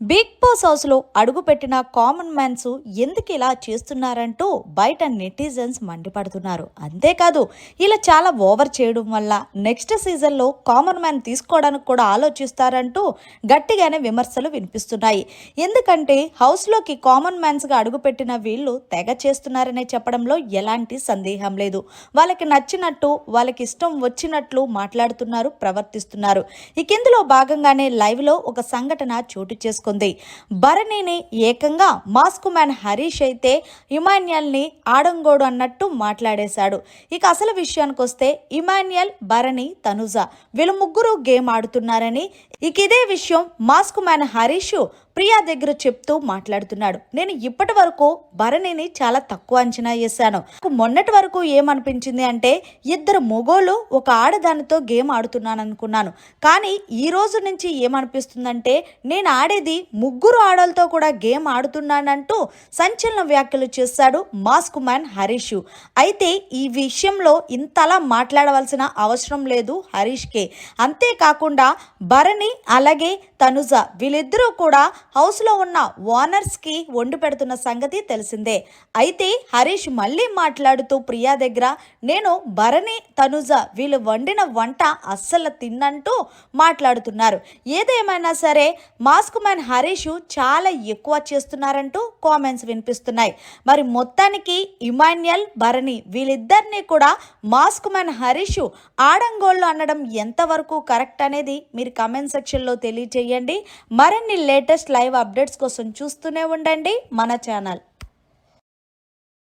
Big boss హౌస్లో అడుగుపెట్టిన common man's ఎందుకు ఇలా చేస్తున్నారంటూ బయట నెటిజన్స్ మండిపడుతున్నారు. అంతేకాదు ఇలా చాలా ఓవర్ చేయడం వల్ల నెక్స్ట్ సీజన్లో కామన్ మ్యాన్ తీసుకోవడానికి కూడా ఆలోచిస్తారంటూ గట్టిగానే విమర్శలు వినిపిస్తున్నాయి. ఎందుకంటే హౌస్లోకి కామన్ మ్యాన్స్గా అడుగుపెట్టిన వీళ్ళు తెగ చేస్తున్నారనే చెప్పడంలో ఎలాంటి సందేహం లేదు. వాళ్ళకి నచ్చినట్టు వాళ్ళకి ఇష్టం వచ్చినట్లు మాట్లాడుతున్నారు ప్రవర్తిస్తున్నారు. ఇక ఇందులో భాగంగానే లైవ్లో ఒక సంఘటన చోటు చేసుకుంది. భరణిని ఏకంగా మాస్క్ మ్యాన్ హరీష్ అయితే ఇమాన్యుయల్ని ఆడంగోడు అన్నట్టు మాట్లాడేశాడు. ఇక అసలు విషయానికి వస్తే ఇమాన్యుయల్ భరణి తనుజ వీళ్ళు ముగ్గురు గేమ్ ఆడుతున్నారని ఇక ఇదే విషయం మాస్క్ మ్యాన్ హరీష్ ప్రియా దగ్గర చెప్తూ మాట్లాడుతున్నాడు. నేను ఇప్పటి వరకు భరణిని చాలా తక్కువ అంచనా వేశాను. మొన్నటి వరకు ఏమనిపించింది అంటే ఇద్దరు మొగోళ్ళు ఒక ఆడదానితో గేమ్ ఆడుతున్నాను అనుకున్నాను కానీ ఈ రోజు నుంచి ఏమనిపిస్తుందంటే నేను ఆడేది ముగ్గురు ఆడలతో కూడా గేమ్ ఆడుతున్నానంటూ సంచలన వ్యాఖ్యలు చేశాడు మాస్క్ మ్యాన్ హరీష్. అయితే ఈ విషయంలో ఇంతలా మాట్లాడవలసిన అవసరం లేదు హరీష్కే. అంతేకాకుండా భరణి అలాగే తనుజ వీళ్ళిద్దరూ కూడా హౌస్లో ఉన్న ఓనర్స్కి వండి పెడుతున్న సంగతి తెలిసిందే. అయితే హరీష్ మళ్ళీ మాట్లాడుతూ ప్రియా దగ్గర నేను భరణి తనుజ వీళ్ళు వండిన వంట అస్సలు తిన్నంటూ మాట్లాడుతున్నారు. ఏదేమైనా సరే మాస్క్ మ్యాన్ హరీష్ చాలా ఎక్కువ చేస్తున్నారంటూ కామెంట్స్ వినిపిస్తున్నాయి. మరి మొత్తానికి ఇమాన్యుయల్ భరణి వీళ్ళిద్దరినీ కూడా మాస్క్ మ్యాన్ హరీష్ ఆడంగోళ్ళు అనడం ఎంతవరకు కరెక్ట్ అనేది మీరు కమెంట్ సెక్షన్లో తెలియచేయండి. మరిన్ని లేటెస్ట్ లైవ్ అప్డేట్స్ కోసం చూస్తూనే ఉండండి మన ఛానల్